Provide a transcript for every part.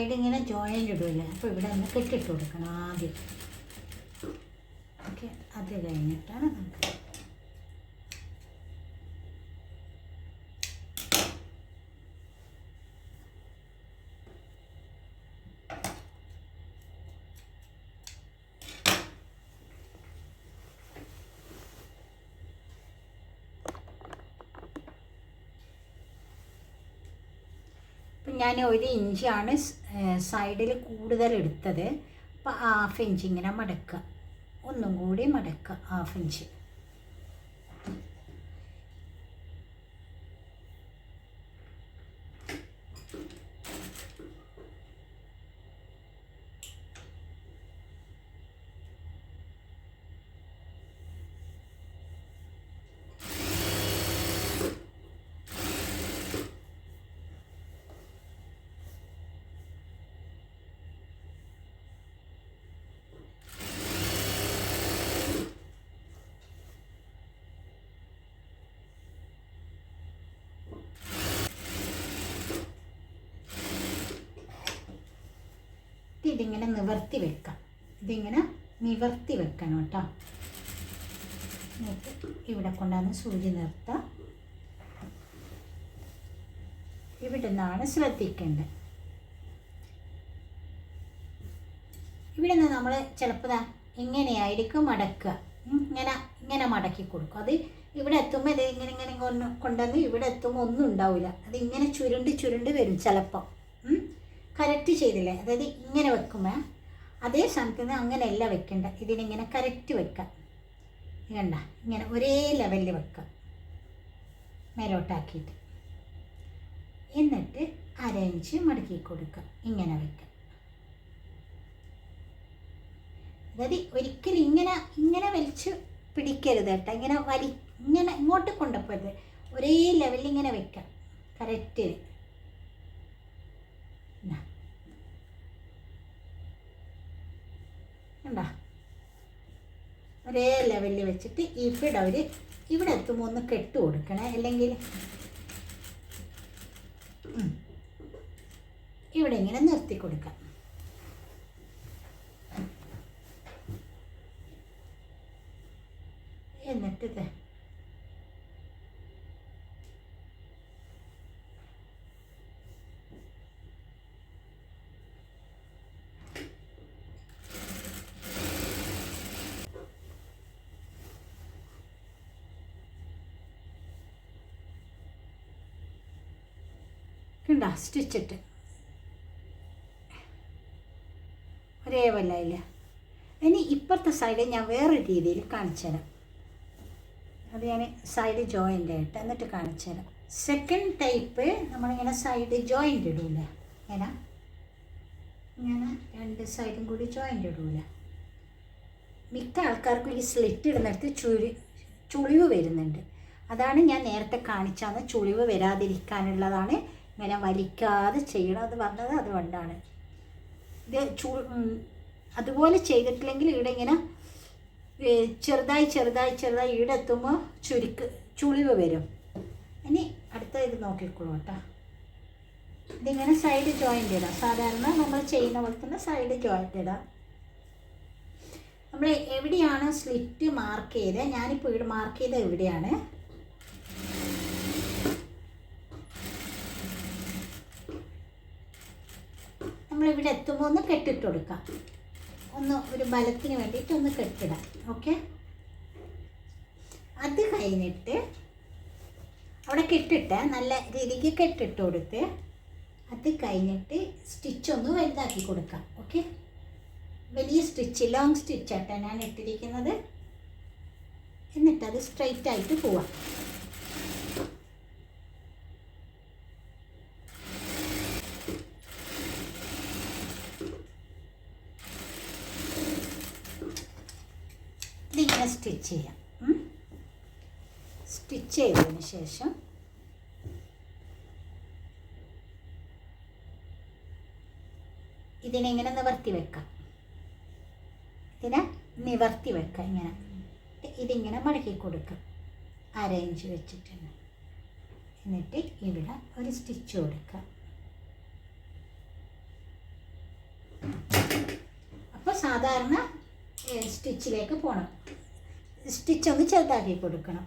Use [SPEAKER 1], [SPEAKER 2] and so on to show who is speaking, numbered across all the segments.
[SPEAKER 1] Side ഇങ്ങനെ joint ഇടുമല്ലേ അപ്പോൾ ഇവിടെ ഒന്ന് കെട്ടിട്ട് കൊടുക്കണം ആദ്യം. ഓക്കെ അത് കഴിഞ്ഞിട്ടാണ് നമുക്ക് ഞാൻ ഒരു ഇഞ്ചാണ് സൈഡിൽ കൂടുതൽ എടുത്തത്. അപ്പോൾ ഹാഫ് ഇഞ്ച് ഇങ്ങനെ മടക്കുക. ഒന്നും കൂടി മടക്കുക ഹാഫ് ഇഞ്ച് ഇതിങ്ങനെ നിവർത്തി വെക്കാം. ഇതിങ്ങനെ നിവർത്തി വെക്കണം കേട്ടോ. ഇവിടെ കൊണ്ടാന്ന് സൂചി നിർത്താം. ഇവിടെ നിന്നാണ് ശ്രദ്ധിക്കേണ്ടത്. ഇവിടെ നിന്ന് നമ്മൾ ചിലപ്പോൾ ഇങ്ങനെയായിരിക്കും മടക്കുക. ഇങ്ങനെ ഇങ്ങനെ മടക്കി കൊടുക്കും. അത് ഇവിടെ എത്തുമ്പോൾ ഇത് ഇങ്ങനെ ഇങ്ങനെ കൊണ്ട് കൊണ്ടുവന്ന് ഇവിടെ എത്തുമ്പോൾ ഒന്നും ഉണ്ടാവില്ല. അത് ഇങ്ങനെ ചുരുണ്ട് ചുരുണ്ട് വരും ചിലപ്പോൾ കറക്റ്റ് ചെയ്തില്ലേ? അതായത് ഇങ്ങനെ വെക്കുമ്പോൾ അതേ സ്ഥാനത്ത് അങ്ങനെയല്ല വെക്കേണ്ട. ഇതിനിങ്ങനെ കറക്റ്റ് വെക്കാം. കണ്ട? ഇങ്ങനെ ഒരേ ലെവലിൽ വെക്കാം. മേലോട്ടാക്കിയിട്ട്. എന്നിട്ട് അരയിഞ്ച് മടക്കി കൊടുക്കുക ഇങ്ങനെ വെക്കുക അതായത് ഒരിക്കലും ഇങ്ങനെ ഇങ്ങനെ വലിച്ച് പിടിക്കരുത് കേട്ടോ. ഇങ്ങനെ വലി ഇങ്ങനെ ഇങ്ങോട്ട് കൊണ്ടുപോയത് ഒരേ ലെവലിൽ ഇങ്ങനെ വെക്കാം. കറക്റ്റ് കണ്ടോ? ഒരേ ലെവലിൽ വെച്ചിട്ട് ഇവിടെ ഒരു ഇവിടെ എത്തുമ്പോൾ ഒന്ന് കെട്ട് കൊടുക്കണേ. അല്ലെങ്കിൽ ഇവിടെ ഇങ്ങനെ നിർത്തി കൊടുക്കാം. എന്നിട്ട് കണ്ട സ്റ്റിച്ചിട്ട് ഒരേ വല്ലായില്ല ഇനി ഇപ്പുറത്തെ സൈഡ് ഞാൻ വേറെ രീതിയിൽ കാണിച്ചു തരാം. അത് ഞാൻ സൈഡ് ജോയിന്റ് ആയിട്ട് എന്നിട്ട് കാണിച്ചു തരാം. സെക്കൻഡ് ടൈപ്പ് നമ്മളിങ്ങനെ സൈഡ് ജോയിന്റ് ഇടൂല? ഇങ്ങനെ. ഇങ്ങനെ രണ്ട് സൈഡും കൂടി ജോയിന്റ് ഇടൂല? മിക്ക ആൾക്കാർക്കും ഈ സ്ലിറ്റ് ഇടുന്നിടത്ത് ചുഴി ചുളിവ് വരുന്നുണ്ട്. അതാണ് ഞാൻ നേരത്തെ കാണിച്ചാന്ന് ചുളിവ് വരാതിരിക്കാനുള്ളതാണ് ഇങ്ങനെ വലിക്കാതെ ചെയ്യണം എന്ന് പറഞ്ഞത് അതുകൊണ്ടാണ്. ഇത് ചൂ അതുപോലെ ചെയ്തിട്ടില്ലെങ്കിൽ ഇവിടെ ഇങ്ങനെ ചെറുതായി ചെറുതായി ചെറുതായി ഇവിടെ എത്തുമ്പോൾ ചുരുക്ക് ചുളിവ് വരും. ഇനി അടുത്ത ഇത് നോക്കിക്കോളൂ കേട്ടോ. ഇതിങ്ങനെ സൈഡ് ജോയിന്റ് ഇടാം. സാധാരണ നമ്മൾ ചെയ്യുന്ന പോലെ തന്നെ സൈഡ് ജോയിന്റ് ഇടാം. നമ്മൾ എവിടെയാണ് സ്ലിറ്റ് മാർക്ക് ചെയ്തത് ഞാനിപ്പോൾ ഇവിടെ മാർക്ക് ചെയ്തത് എവിടെയാണ്? നമ്മളിവിടെ എത്തുമ്പോൾ ഒന്ന് കെട്ടിട്ട് കൊടുക്കാം. ഒന്ന് ഒരു ബലത്തിന് വേണ്ടിയിട്ട് ഒന്ന് കെട്ടിടാം. ഓക്കെ? അത് കഴിഞ്ഞിട്ട് അവിടെ കെട്ടിട്ട് നല്ല രീതിക്ക് കെട്ടിട്ട് കൊടുത്ത് അത് കഴിഞ്ഞിട്ട് സ്റ്റിച്ച് ഒന്ന് വലുതാക്കി കൊടുക്കാം. ഓക്കെ? വലിയ സ്റ്റിച്ച് ലോങ് സ്റ്റിച്ചാട്ടോ ഞാൻ ഇട്ടിരിക്കുന്നത്. എന്നിട്ടത് സ്ട്രൈറ്റ് ആയിട്ട് പോവാം ഇതിങ്ങനെ സ്റ്റിച്ച് ചെയ്യാം. സ്റ്റിച്ച് ചെയ്തതിന് ശേഷം ഇതിനെ ഇങ്ങനെ നിവർത്തി വെക്കാം. ഇതിനെ നിവർത്തി വെക്കാം ഇങ്ങനെ. ഇതിങ്ങനെ മടക്കി കൊടുക്കാം. അരയിഞ്ച് വെച്ചിട്ടുണ്ട്. എന്നിട്ട് ഇവിടെ ഒരു സ്റ്റിച്ച് കൊടുക്കാം. അപ്പോൾ സാധാരണ സ്റ്റിച്ചിലേക്ക് പോകണം സ്റ്റിച്ച് ഒന്ന് ചെറുതാക്കി കൊടുക്കണം.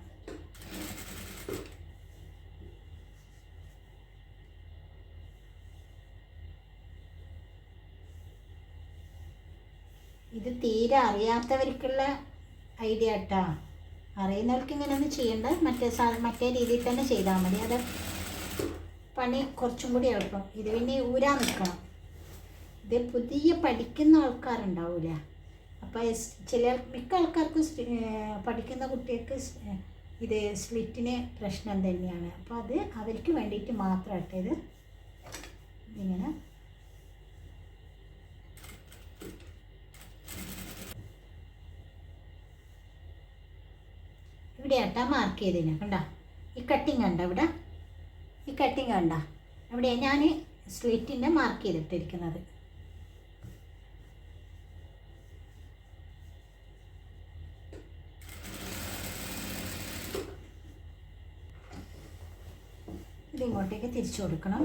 [SPEAKER 1] ഇത് തീരെ അറിയാത്തവർക്കുള്ള ഐഡിയ കേട്ടാ അറിയുന്നവർക്ക് ഇങ്ങനെ ചെയ്യേണ്ട. മറ്റേ സാ മറ്റേ രീതിയിൽ തന്നെ ചെയ്താൽ മതി. അത് പണി കുറച്ചും കൂടി എളുപ്പം. ഇത് പിന്നെ ഊരാൻ നിൽക്കണം ഇത് പുതിയ പഠിക്കുന്ന ആൾക്കാരുണ്ടാവില്ല അപ്പോൾ ചില മിക്ക ആൾക്കാർക്ക് പഠിക്കുന്ന കുട്ടികൾക്ക് ഇത് സ്ലിറ്റിന് പ്രശ്നം തന്നെയാണ്. അപ്പോൾ അത് അവർക്ക് വേണ്ടിയിട്ട് മാത്രമായിട്ട് ഇത് ഇങ്ങനെ ഇവിടെ ആട്ടാ മാർക്ക് ചെയ്തതിന് കണ്ട? ഈ കട്ടിങ് കണ്ട ഇവിടെ? ഈ കട്ടിങ് കണ്ട? ഇവിടെ ഞാൻ സ്ലിറ്റിന്റെ മാർക്ക് ചെയ്തിട്ടിരിക്കുന്നത്. ഇങ്ങോട്ടേക്ക് തിരിച്ചു കൊടുക്കണം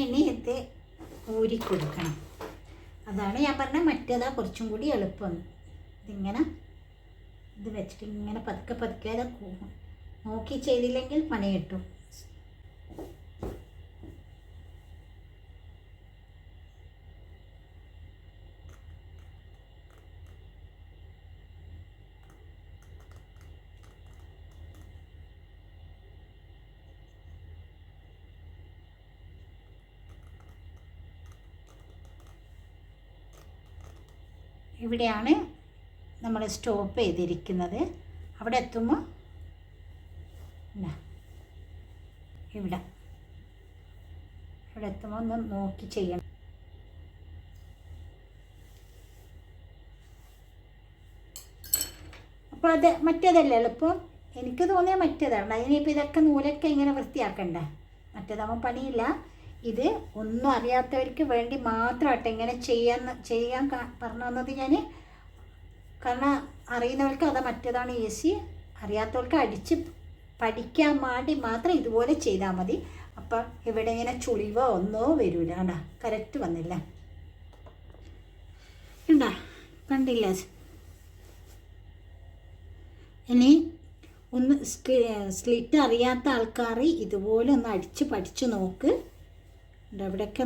[SPEAKER 1] ഇനി ഇത് ഊരി കൊടുക്കണം അതാണ് ഞാൻ പറഞ്ഞ മറ്റേതാ കുറച്ചും കൂടി എളുപ്പം. ഇതിങ്ങനെ ഇത് വെച്ചിട്ട് ഇങ്ങനെ പതുക്കെ പതുക്കെ നോക്കി ചെയ്തില്ലെങ്കിൽ പണി കിട്ടും ഇവിടെയാണ് നമ്മൾ സ്റ്റോപ്പ് ചെയ്തിരിക്കുന്നത്. അവിടെ എത്തുമ്പോൾ ഇവിടെ. ഇവിടെ എത്തുമ്പോൾ ഒന്ന് നോക്കി ചെയ്യണം. അപ്പോൾ അത് മറ്റേതല്ലേ എളുപ്പം? എനിക്ക് തോന്നിയ മറ്റേതാണ്. അതിനിപ്പോൾ ഇതൊക്കെ നൂലൊക്കെ ഇങ്ങനെ വൃത്തിയാക്കണ്ട? മറ്റേതാകുമ്പോൾ പണിയില്ല. ഇത് ഒന്നും അറിയാത്തവർക്ക് വേണ്ടി മാത്രമായിട്ട് എങ്ങനെ ചെയ്യാൻ ചെയ്യാൻ പറഞ്ഞു തന്നത് ഞാൻ കാരണം അറിയുന്നവർക്ക് അത് മറ്റേതാണ് ഈസി. അറിയാത്തവർക്ക് അടിച്ച് പഠിക്കാൻ വേണ്ടി മാത്രം ഇതുപോലെ ചെയ്താൽ മതി. അപ്പം ഇവിടെ ഇങ്ങനെ ചുളിവോ ഒന്നോ വരില്ല കണ്ടാ. കറക്റ്റ് വന്നില്ല. കണ്ടാ? കണ്ടില്ല. ഇനി ഒന്ന് സ്ലിറ്റ് അറിയാത്ത ആൾക്കാർ ഇതുപോലെ ഒന്ന് അടിച്ച് പഠിച്ചു നോക്ക്. ഇവിടെയൊക്കെ